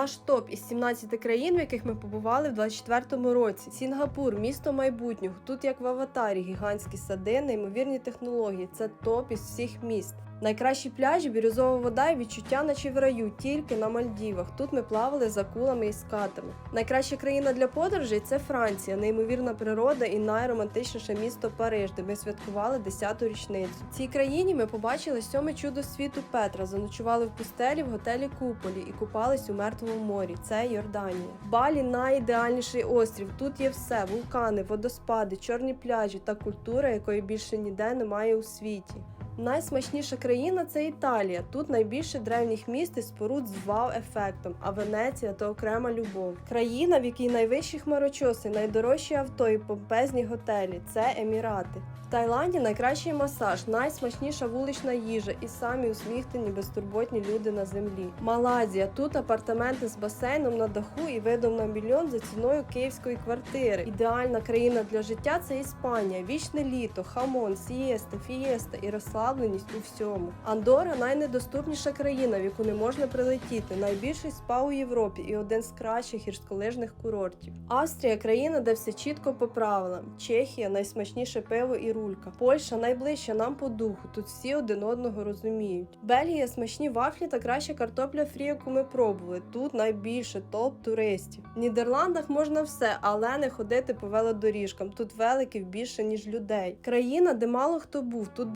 Наш топ із 17 країн, в яких ми побували в 24-му році. Сінгапур, місто майбутнього. Тут як в аватарі, гігантські сади, неймовірні технології. Це топ із всіх міст. Найкращі пляжі, бірюзова вода і відчуття, наче в раю, тільки на Мальдівах. Тут ми плавали за кулами і скатами. Найкраща країна для подорожей це Франція, неймовірна природа і найромантичніше місто Париж, де ми святкували 10-ту річницю. В цій країні ми побачили сьоме чудо світу Петра, заночували в пустелі в готелі Куполі і купались у мертвому морі. Це Йорданія. Балі найідеальніший острів. Тут є все: вулкани, водоспади, чорні пляжі та культура, якої більше ніде немає у світі. Найсмачніша країна це Італія. Тут найбільше древніх міст і споруд з вау-ефектом, а Венеція то окрема любов. Країна, в якій найвищі хмарочоси, найдорожчі авто і помпезні готелі це Емірати. В Таїланді найкращий масаж, найсмачніша вулична їжа і самі усміхнені безтурботні люди на землі. Малазія тут апартаменти з басейном на даху і видом на мільйон за ціною київської квартири. Ідеальна країна для життя це Іспанія, вічне літо, хамон, сієста, фієста і розслабленість у всьому. Андора найнедоступніша країна, в яку не можна прилетіти. Найбільший спа у Європі і один з кращих гірськолижних курортів. Австрія країна, де все чітко по правилам. Чехія найсмачніше пиво і рулька. Польща найближча нам по духу. Тут всі один одного розуміють. Бельгія смачні вафлі та краща картопля фрі, яку ми пробували. Тут найбільше топ туристів. В Нідерландах можна все, але не ходити по велодоріжкам. Тут великів більше ніж людей. Країна, де мало хто був. Тут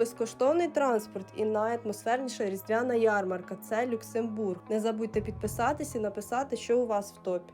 безкоштовний транспорт і найатмосферніша різдвяна ярмарка. Це Люксембург. Не забудьте підписатись і написати, що у вас в топі.